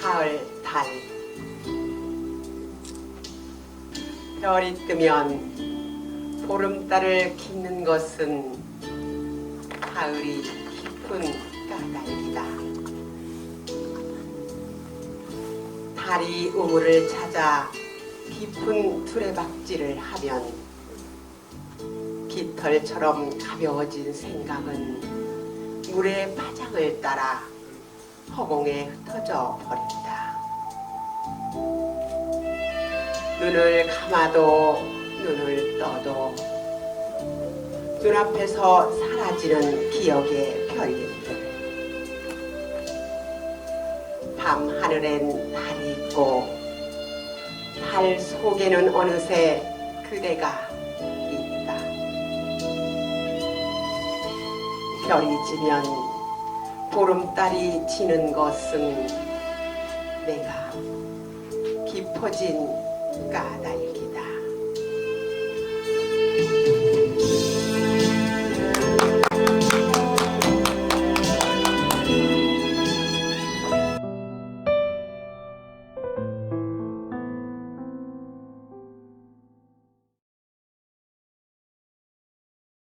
가을 달. 별이 뜨면 보름달을 키는 것은 가을이 깊은 까닭이다. 달이 우물을 찾아 깊은 두레박질을 하면 깃털처럼 가벼워진 생각은 물의 파장을 따라 허공에 흩어져 버린다. 눈을 감아도 눈을 떠도 눈앞에서 사라지는 기억의 별님들 밤 하늘엔 달이 있고 달 속에는 어느새 그대가 있다 별이 지면 보름달이 지는 것은 내가 깊어진 까닭이다.